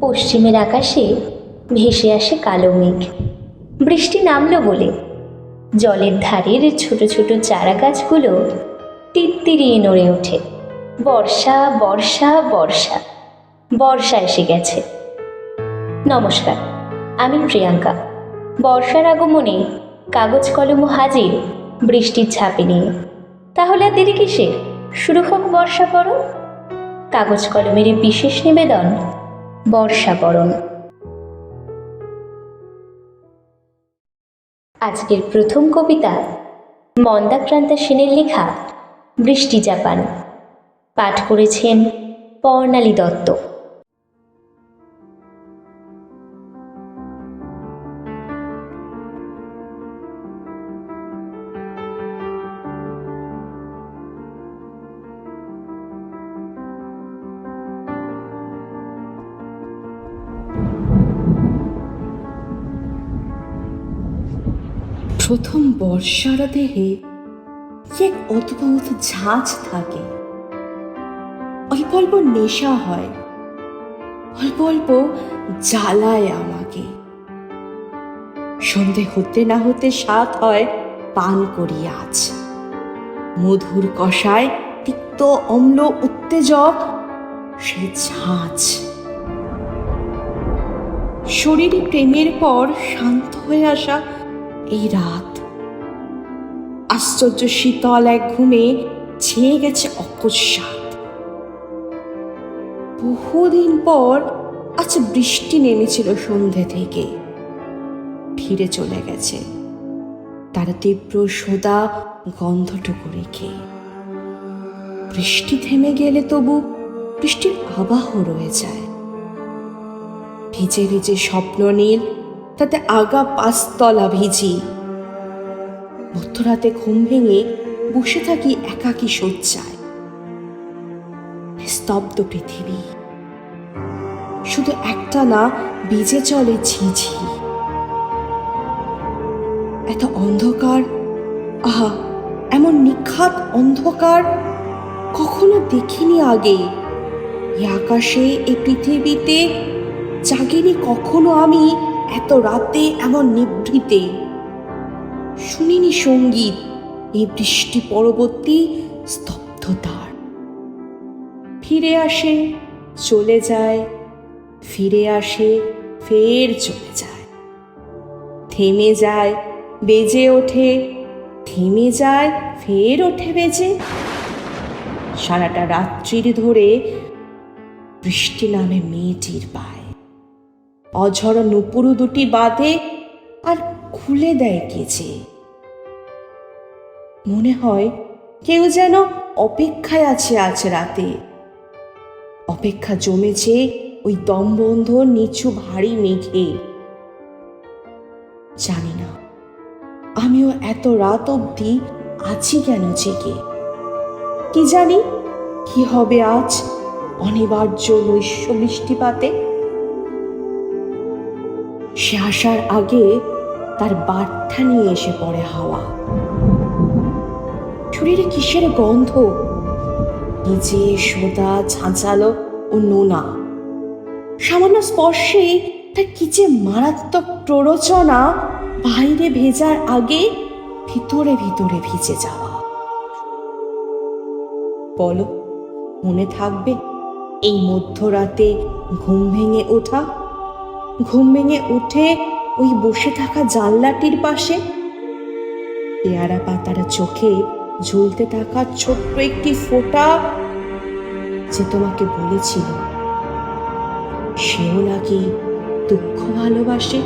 পশ্চিমের আকাশে ভেসে আসে কালো মেঘ। বৃষ্টি নামলো বলে। জলের ধারের ছোট ছোট চারা গাছগুলো টিত্তিরিয়ে নড়ে ওঠে। বর্ষা বর্ষা বর্ষা। বর্ষা এসে গেছে। নমস্কার, আমি প্রিয়াঙ্কা। বর্ষার আগমনে কাগজ কলম হাজির বৃষ্টির ছাপে নিয়ে। তাহলে আর দেরি কিসে শুরু হোক বর্ষা পড়ন কাগজ কলমের বিশেষ নিবেদন বর্ষা পড়ন আজকের প্রথম কবিতা মন্দাক্রান্তা সেনের লেখা বৃষ্টি জাপান। পাঠ করেছেন পর্ণালী দত্ত। প্রথম বর্ষার দেহে এক অদ্ভুত ঝাঁঝ থাকে। অল্প অল্প নেশা হয়, অল্প অল্প জ্বালায় আমাকে। সন্ধে হতে না হতে স্বাদ হয় পান করি আজ। মধুর কষায় তিক্ত অম্ল উত্তেজক, সে ঝাঁঝ শরীর প্রেমের পর শান্ত হয়ে আসা এই রাত। আশ্চর্য শীতল এক ঘুমে ছেয়ে গেছে অকস্মাৎ। বহুদিন পর আজ বৃষ্টি নেমেছিল সন্ধে থেকে। ফিরে চলে গেছে। তার তীব্র সোদা গন্ধটুকু রেখে। বৃষ্টি থেমে গেলে তবু বৃষ্টির আবাহ রয়ে যায়। ভিজে ভিজে স্বপ্ন নীল তাতে আগা পাঁচতলা ভিজি। মধ্যরাতে ঘুম ভেঙে বসে থাকি একাকী শয্যায়। স্তব্ধ পৃথিবী। শুধু একটা না বিজে চলে ঝিঝি। এত অন্ধকার, আহা, এমন নিখাত অন্ধকার কখনো দেখিনি আগে। এই আকাশে, এই পৃথিবীতে জাগিনি কখনো আমি। এত রাতে এমন নিভৃতে। শুনিনি সংগীত, এই বৃষ্টি পরবর্তী স্তব্ধতার। ফিরে আসে, চলে যায়, ফিরে আসে, ফের চলে যায়। থেমে যায়, বেজে ওঠে, থেমে যায়, ফের ওঠে বেজে। সারাটা রাত্রির ধরে বৃষ্টি নামে মেয়েটির পায়। অঝর নুপুরু দুটি বাঁধে আর খুলে দেয় কেচে। মনে হয় কেউ যেন অপেক্ষায় আছে আজ রাতে। অপেক্ষা জমেছে ওই দমবন্ধ নিচু ভারী মেঘে। জানি না, আমিও এত রাত অবধি আছি কেন জেগে? কি জানি, কি হবে আজ অনিবার্য নৈশ বৃষ্টিপাতে? সে আসার আগে তার বার্তা নিয়ে এসে পড়ে হাওয়া। শরীরে কিসের গন্ধ? নিজে সোদা ঝাঁঝালো ও নোনা। সামান্য স্পর্শে তার কি যে মারাত্মক প্ররোচনা বাইরে ভেজার আগে ভিতরে ভিতরে ভিজে যাওয়া। বলো, মনে থাকবে এই মধ্যরাতে ঘুম ভেঙে ওঠা ঘুম ভেঙে উঠে ওই বসে থাকা জানলাটির পাশে। পেয়ারা পাতার চোখে ঝুলতে থাকা ছোট্ট একটি ফোঁটা যে তোমাকে বলেছিল। সেও নাকি দুঃখ ভালোবাসে।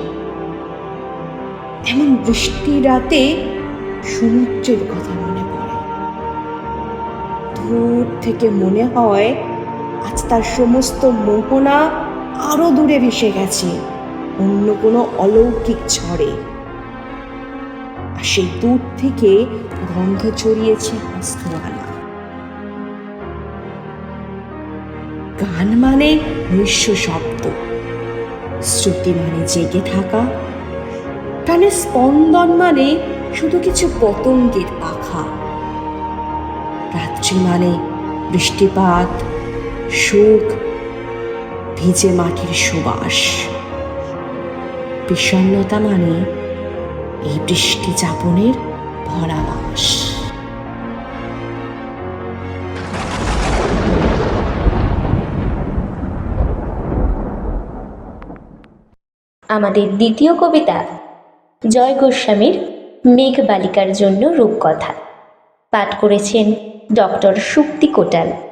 এমন বৃষ্টি রাতে সমুদ্রের কথা মনে পড়ে। দূর থেকে মনে হয় আজ তার সমস্ত মোহনা আরও দূরে ভেসে গেছে, অন্য কোনো অলৌকিক ঝড়ে। আর সেই দূর থেকে গন্ধ ছড়িয়েছে হাসনোয়ালা গান মানে নৈশ্য শব্দ। শ্রুতি মানে জেগে থাকা। কানে স্পন্দন মানে শুধু কিছু পতঙ্গের পাখা। রাত্রি মানে বৃষ্টিপাত সুখ ভিজে মাটির সুবাস। বিষণ্ণতা মানে এই বৃষ্টি যাপনের ভরা ভরাবাস। আমাদের দ্বিতীয় কবিতা, জয় গোস্বামীর মেঘ বালিকার জন্য রূপকথা। পাঠ করেছেন ডক্টর শুক্তি কোটাল।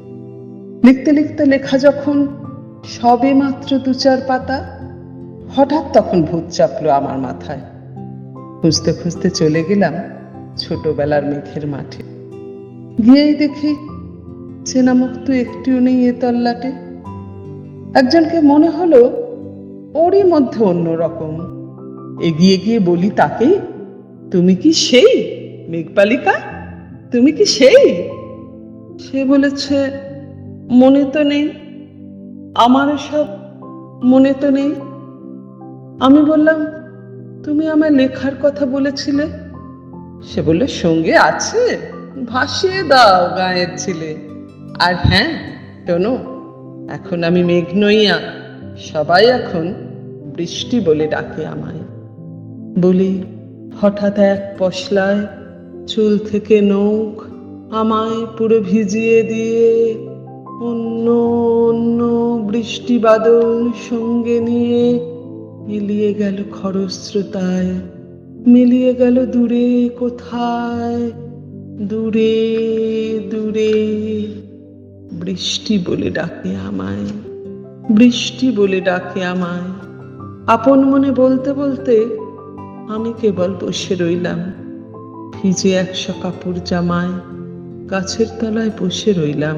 লিখতে লিখতে লেখা যখন সবে মাত্র দু চার পাতা, হঠাৎ তখন ভূত চাপলো আমার মাথায়। খুঁজতে খুঁজতে চলে গেলাম ছোটবেলার মেঘের মাঠে। গিয়েই দেখি চেনা মুখ তো একটিও নেই এ তল্লাটে। একজনকে মনে হলো ওরই মধ্যে অন্যরকম এগিয়ে গিয়ে বলি, তাকে? তুমি কি সেই মেঘপালিকা? তুমি কি সেই? সে বলেছে মনে তো নেই? আমার সব মনে তো নেই? আমি বললাম, তুমি আমায় লেখার কথা বলেছিলে? সে বলল, সঙ্গে আছে, ভাসিয়ে দাও গায়ের ছিলে। আর হ্যাঁ শোনো এখন আমি মেঘ নইয়া সবাই এখন বৃষ্টি বলে ডাকে আমায়। বলি, হঠাৎ এক পশলায় চুল থেকে নৌক আমায় পুরো ভিজিয়ে দিয়ে অন্য অন্য বৃষ্টি বাদল সঙ্গে নিয়ে মিলিয়ে গেল খরস্রোতায়, মিলিয়ে গেল দূরে কোথায়? দূরে দূরে। বৃষ্টি বলে ডাকে আমায়, বৃষ্টি বলে ডাকে আমায়। আপন মনে বলতে বলতে আমি কেবল বসে রইলাম, ভিজে একশো কাপড় জামায়, গাছের তলায় বসে রইলাম।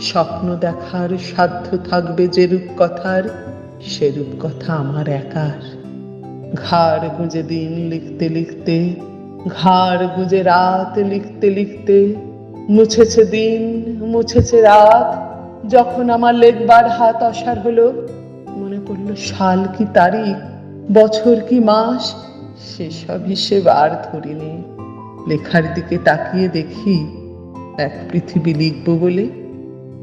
স্বপ্ন দেখার সাধ্য থাকবে যেরূপ কথার, সেরূপ কথা আমার একার। ঘাড় গুঁজে দিন লিখতে লিখতে, ঘাড় গুঁজে রাত লিখতে লিখতে, মুছেছে দিন, মুছেছে রাত। যখন আমার লেখবার হাত অসার হলো, মনে পড়ল সাল কি তারিখ, বছর কি মাস সেসব হিসেব আর ধরিনি। লেখার দিকে তাকিয়ে দেখি, এক পৃথিবী লিখব বলে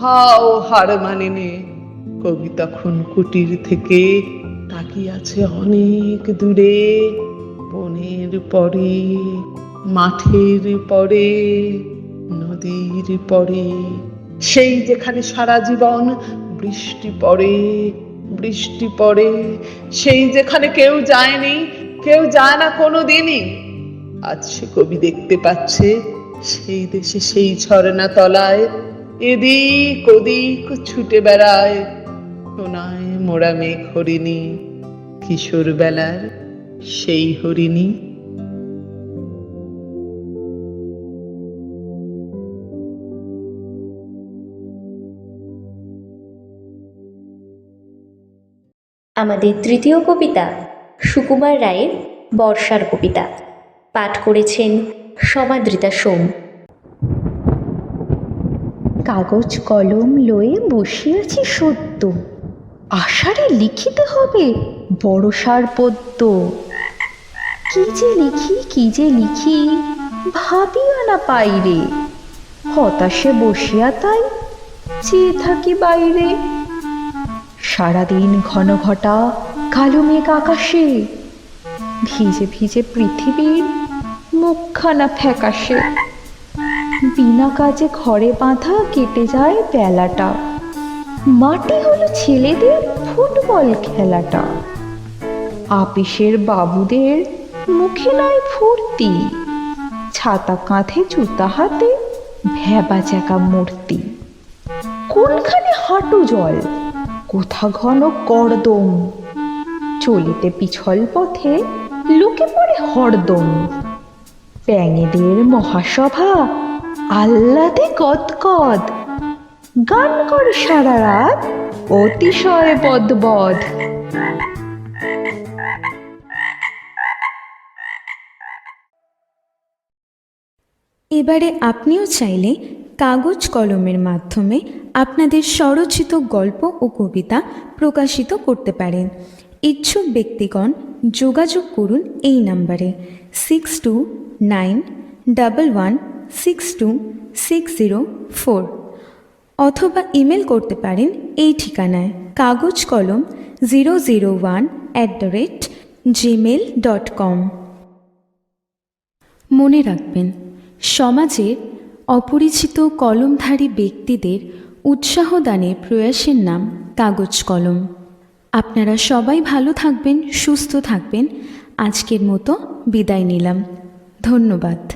কোথাও হার মানিনি কবি তখন কুটির থেকে তাকিয়ে আছে অনেক দূরে, বনের পরে, মাঠের পরে, নদীর পরে। সেই যেখানে সারা জীবন বৃষ্টি পড়ে বৃষ্টি পড়ে, সেই যেখানে কেউ যায়নি, কেউ যায় না কোনো দিনই আজ সে কবি দেখতে পাচ্ছে, সেই দেশে সেই ঝর্ণা তলায় এদিক ওদিক ছুটে বেড়ায় সোনায় মোড়া মেঘ হরিণী, কিশোর বেলার সেই হরিণী। আমাদের তৃতীয় কবিতা, সুকুমার রায়ের বর্ষার কবিতা, পাঠ করেছেন সমাদৃতা সোম। কাগজ কলম লয়ে বসে আছি সত্য আষাঢ়ে লিখিতে হবে বড়সার পদ্য। কি যে লিখি, কি যে লিখি, ভাবিও না পাইরে হতাশে বসিয়া তাই চেয়ে থাকি বাইরে। সারাদিন ঘন ঘটা কালো মেঘ আকাশে। ভিজে ভিজে পৃথিবীর মুখখানা ফ্যাকাশে। বিনা কাজে ঘরে বাঁধা কেটে যায় বেলাটা। মাটি হলো ছেলেদের ফুটবল খেলাটা। আপিসের বাবুদের মুখে নয় ফুর্তি। ছাতা কাঁধে জুতা হাতে ভেবা চাকা মূর্তি। কোনখানে হাঁটু জল, কোথা ঘন কর্দম। চলিতে পিছল পথে লোকে পড়ে হরদম। প্যাঙেদের মহাসভা আহ্লাদে কদকদ, গান কর সারা রাত, অতিশয় বদবদ। এবারে আপনিও চাইলে কাগজ কলমের মাধ্যমে আপনাদের স্বরচিত গল্প ও কবিতা প্রকাশিত করতে পারেন। ইচ্ছুক ব্যক্তিগণ যোগাযোগ করুন এই নাম্বারে six two nine double one six two six zero four অথবা ইমেল করতে পারেন এই ঠিকানায় কাগজ কলম zero zero one at the rate Gmail dot com মনে রাখবেন সমাজের অপরিচিত কলমধারী ব্যক্তিদের উৎসাহ দানের প্রয়াসের নাম কাগজ কলম আপনারা সবাই ভালো থাকবেন, সুস্থ থাকবেন। আজকের মতো বিদায় নিলাম। ধন্যবাদ।